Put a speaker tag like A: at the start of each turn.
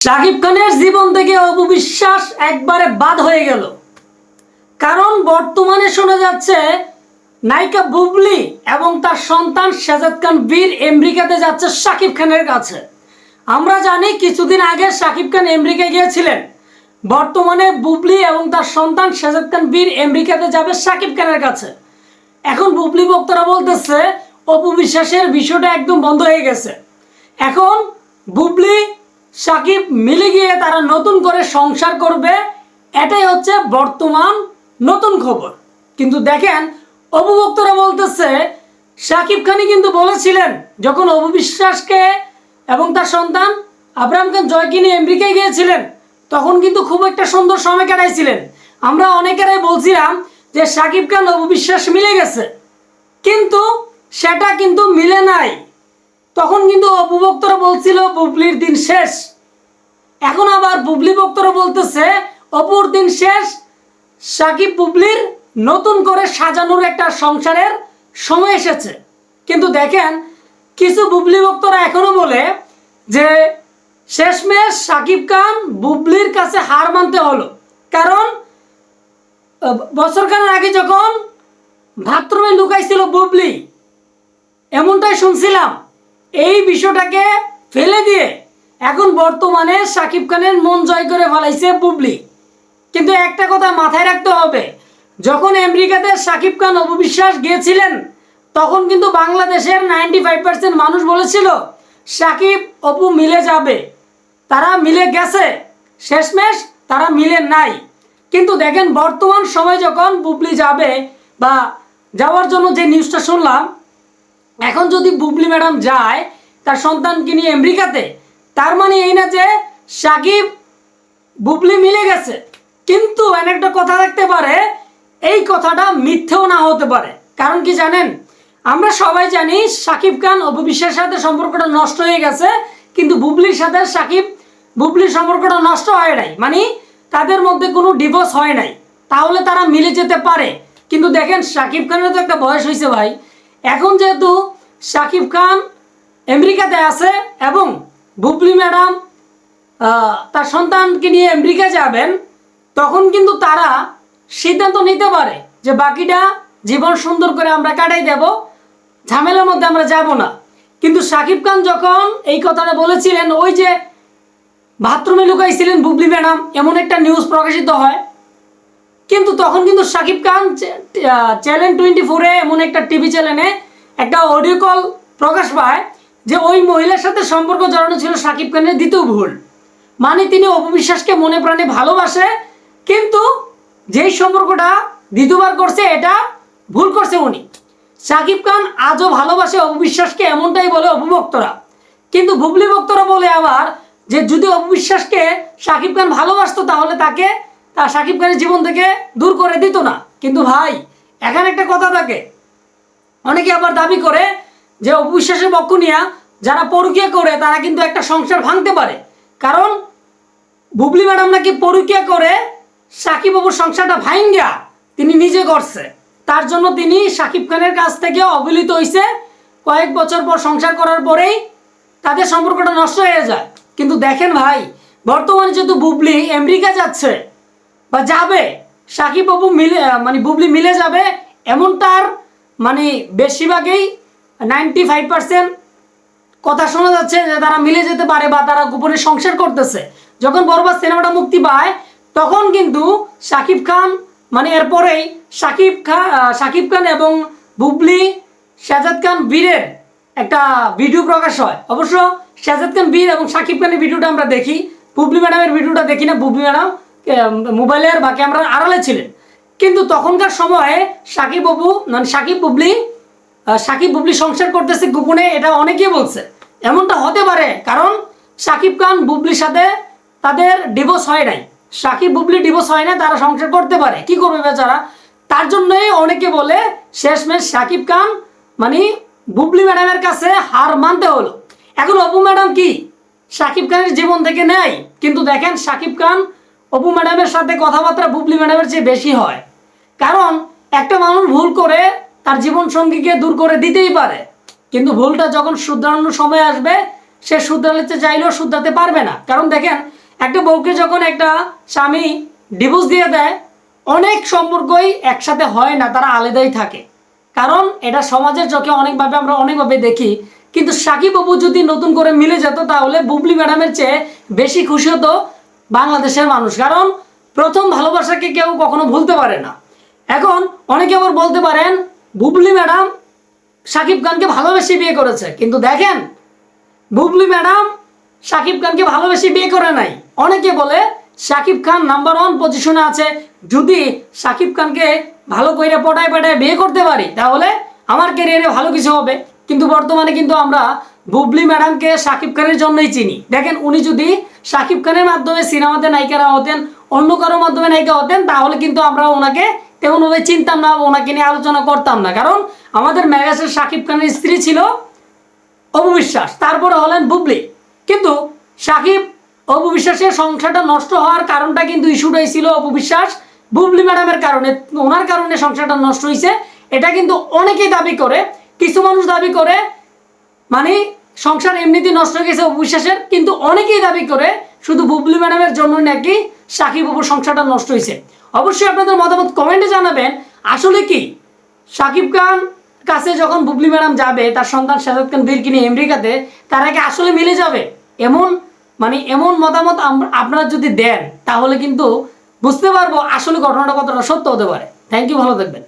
A: শাকিব খানের জীবন থেকে অপবিশ্বাস একবারে বাদ হয়ে গেল। কারণ বর্তমানে শোনা যাচ্ছে, নায়িকা বুবলি এবং তার সন্তান শাজাদ খান বীর আমেরিকাতে যাচ্ছে শাকিব খানের কাছে। আমরা জানি কিছুদিন আগে শাকিব খান আমেরিকায় গিয়েছিলেন। বর্তমানে বুবলি এবং তার সন্তান শাজাদ খান বীর আমেরিকাতে যাবে শাকিব খানের কাছে। এখন বুবলি বক্তারা বলতেছে, অপবিশ্বাসের বিষয়টা একদম বন্ধ হয়ে গেছে। এখন বুবলি সাকিব মিলে গিয়ে তারা নতুন করে সংসার করবে, এটাই হচ্ছে বর্তমান নতুন খবর। কিন্তু দেখেন অপু ভক্তরা বলতেছে, সাকিব খানই কিন্তু বলেছিলেন, যখন অপু বিশ্বাসকে এবং তার সন্তান আব্রাহাম খান জয়কে নিয়ে আমেরিকায় গিয়েছিলেন, তখন কিন্তু খুব একটা সুন্দর সময় কাটাইছিলেন। আমরা অনেকেরাই বলছিলাম যে সাকিব খান অপু বিশ্বাস মিলে গেছে। কিন্তু সেটা কিন্তু মিলে নাই। তখন কিন্তু অপু ভক্তরা বলছিল বুবলির দিন শেষ। এখন আবার বুবলি ভক্তরা বলতেছে অপুর দিন শেষ। সাকিব বুবলির নতুন করে সাজানোর একটা সংসারের সময় এসেছে। কিন্তু দেখেন কিছু বুবলি ভক্তরা এখনও বলে যে শেষমেশ সাকিব খান বুবলির কাছে হার মানতে হলো। কারণ আহ, বছরখানেক আগে যখন বাথরুমে লুকাইছিল বুবলি এমনটাই শুনছিলাম। এই বিষয়টাকে ফেলে দিয়ে এখন বর্তমানে সাকিব খানের মন জয় করে ফেলাইছে বুবলি কিন্তু একটা কথা মাথায় রাখতে হবে, যখন আমেরিকাতে সাকিব খান অপবিশ্বাস গিয়েছিলেন, তখন কিন্তু বাংলাদেশের নাইনটি ফাইভ পার্সেন্ট মানুষ বলেছিল, সাকিব অপু মিলে যাবে। তারা মিলে গেছে, শেষমেশ তারা মিলে নাই। কিন্তু দেখেন বর্তমান সময় যখন বুবলি যাবে বা যাওয়ার জন্য যে নিউজটা শুনলাম এখন যদি বুবলি ম্যাডাম যায়, তার সন্তানকে নিয়ে আমেরিকাতে, তার মানে এই না যে সাকিব, বুবলি মিলে গেছে। কিন্তু একটা কথা থাকতে পারে, এই কথাটা মিথ্যেও না হতে পারে। কারণ কি জানেন? আমরা সবাই জানি সাকিব খান অপবিশ্বের সাথে সম্পর্কটা নষ্ট হয়ে গেছে, কিন্তু বুবলির সাথে সাকিব, বুবলির সম্পর্কটা নষ্ট হয় নাই। মানে তাদের মধ্যে কোনো ডিভোর্স হয় নাই। তাহলে তারা মিলে যেতে পারে। কিন্তু দেখেন, সাকিব খানের তো একটা বয়স হয়েছে ভাই। এখন যেহেতু সাকিব খান আমেরিকাতে আছে এবং বুবলি ম্যাডাম তার সন্তানকে নিয়ে আমেরিকা যাবেন, তখন কিন্তু তারা সিদ্ধান্ত নিতে পারে যে বাকিটা জীবন সুন্দর করে আমরা কাটাই দেব, ঝামেলার মধ্যে আমরা যাব না। কিন্তু সাকিব খান যখন এই কথাটা বলেছিলেন, ওই যে বাথরুমে লুকাইছিলেন বুবলি ম্যাডাম, এমন একটা নিউজ প্রকাশিত হয়। কিন্তু তখন কিন্তু সাকিব খান চ্যানেল টোয়েন্টি ফোরে এমন একটা টিভি চ্যানেলে একটা অডিও কল প্রকাশ পায় যে ওই মহিলার সাথে সম্পর্ক জড়ানো ছিল সাকিব খানের দ্বিতীয় ভুল। মানে তিনি অপবিশ্বাসকে মনে প্রাণে ভালোবাসে, কিন্তু যেই সম্পর্কটা দ্বিতীয়বার করছে, এটা ভুল করছে উনি। সাকিব খান আজও ভালোবাসে অপবিশ্বাসকে এমনটাই বলে অপভক্তরা। কিন্তু ভুবলি ভক্তরা বলে আবার যে যদি অপবিশ্বাসকে সাকিব খান ভালোবাসতো, তাহলে তাকে তা সাকিব খানের জীবন থেকে দূর করে দিত না। কিন্তু ভাই, এখানে একটা কথা থাকে। অনেকে আবার দাবি করে যে অবিশ্বাসের পক্ষ নিয়ে যারা পরকিয়া করে, তারা কিন্তু একটা সংসার ভাঙতে পারে। কারণ বুবলি ম্যাডাম নাকি পরকিয়া করে সাকিব বাবুর সংসারটা ভাঙ্গা তিনি নিজে করছে। তার জন্য তিনি সাকিব খানের কাছ থেকে অবহেলিত হয়েছে কয়েক বছর পর সংসার করার পরেই তাদের সম্পর্কটা নষ্ট হয়ে যায়। কিন্তু দেখেন ভাই, বর্তমানে যেহেতু বুবলি আমেরিকা যাচ্ছে বা যাবে সাকিব বাবু মিলে মানে বুবলি মিলে যাবে, এমন তার মানে বেশিরভাগই নাইনটি ফাইভ পার্সেন্ট কথা শোনা যাচ্ছে যে তারা মিলে যেতে পারে বা তারা গোপনে সংসার করতেছে। যখন বরবাদ সিনেমাটা মুক্তি পায়, তখন কিন্তু শাকিব খান মানে এরপরেই শাকিব খান শাকিব খান এবং বুবলি শাজাদ খান বীরের একটা ভিডিও প্রকাশ হয়। অবশ্য শাজাদ খান বীর এবং শাকিব খানের ভিডিওটা আমরা দেখি। বুবলি ম্যাডামের ভিডিওটা দেখি না। বুবলি ম্যাডাম মোবাইলের বা ক্যামেরার আড়ালে ছিলেন। কিন্তু তখনকার সময়ে সাকিব বাবু মানে সাকিব বুবলি সাকিব বুবলি সংসার করতেছে গোপনে, এটা অনেকেই বলছে। এমনটা হতে পারে, কারণ সাকিব খান বুবলির সাথে তাদের ডিভোর্স হয় নাই। সাকিব বুবলি ডিভোর্স হয় না, তারা সংসার করতে পারে। কি করবে বেচারা? তার জন্যই অনেকে বলে, শেষমেশ সাকিব খান মানে বুবলি ম্যাডামের কাছে হার মানতে হলো। এখন অপু ম্যাডাম কি? সাকিব খানের জীবন থেকে নেয়। কিন্তু দেখেন, সাকিব খান অপু ম্যাডামের সাথে কথাবার্তা বুবলি ম্যাডামের চেয়ে বেশি হয়। কারণ একটা মানুষ ভুল করে তার জীবন সঙ্গীকে দূর করে দিতেই পারে। কিন্তু ভুলটা যখন শুধরানোর সময় আসবে, সে শুধরাতে চাইলেও শুধরাতে পারবে না। কারণ দেখেন, একটা বউকে যখন একটা স্বামী ডিভোর্স দিয়ে দেয়, অনেক সম্পর্কই একসাথে হয় না, তারা আলাদাই থাকে। কারণ এটা সমাজের চোখে অনেকভাবে আমরা অনেকভাবে দেখি। কিন্তু সাকিব বাবু যদি নতুন করে মিলে যেত, তাহলে বুবলি ম্যাডামের চেয়ে বেশি খুশি হতো বাংলাদেশের মানুষ। কারণ প্রথম ভালোবাসাকে কেউ কখনো ভুলতে পারে না। এখন অনেকে আবার বলতে পারেন, বুবলি ম্যাডাম সাকিব খানকে ভালোবেসে বিয়ে করেছে। কিন্তু দেখেন, বুবলি ম্যাডাম সাকিব খানকে ভালোবেসে বিয়ে করে নাই। অনেকে বলে, সাকিব খান নাম্বার ওয়ান পজিশনে আছে। যদি সাকিব খানকে ভালো করে পটায় পটায় বিয়ে করতে পারি, তাহলে আমার ক্যারিয়ারে ভালো কিছু হবে। কিন্তু বর্তমানে কিন্তু আমরা বুবলি ম্যাডামকে সাকিব খানের জন্যই চিনি। দেখেন, উনি যদি সাকিব খানের মাধ্যমে সিনেমাতে নায়িকারা হতেন, অন্য কারোর মাধ্যমে নায়িকা হতেন, তাহলে কিন্তু আমরা ওনাকে তেমনভাবে চিনতাম না, ওনাকে নিয়ে আলোচনা করতাম না। কারণ আমাদের ম্যাগাসের সাকিব খানের স্ত্রী ছিল অপবিশ্বাস তারপরে হলেন বুবলি। কিন্তু সাকিব অপবিশ্বাসের সংসারটা নষ্ট হওয়ার কারণটা কিন্তু ইস্যুটাই ছিল অপবিশ্বাস বুবলি ম্যাডামের কারণে। ওনার কারণে সংসারটা নষ্ট হয়েছে এটা কিন্তু অনেকেই দাবি করে, কিছু মানুষ দাবি করে মানে সংসার এমনিতেই নষ্ট হয়ে গেছে অবিশ্বাসের কিন্তু অনেকেই দাবি করে শুধু বুবলি ম্যাডামের জন্য নাকি সাকিব বাবুর সংসারটা নষ্ট হয়েছে অবশ্যই আপনাদের মতামত কমেন্টে জানাবেন। আসলে কি? সাকিব খান কাছে যখন বুবলি ম্যাডাম যাবে, তার সন্তান শাহরুখ খান বীরকে আমেরিকাতে, তারা কি আসলে মিলে যাবে। এমন মানে এমন মতামত আপনারা যদি দেন, তাহলে কিন্তু বুঝতে পারব আসলে ঘটনাটা কতটা সত্য হতে পারে। থ্যাংক ইউ ভালো থাকবেন।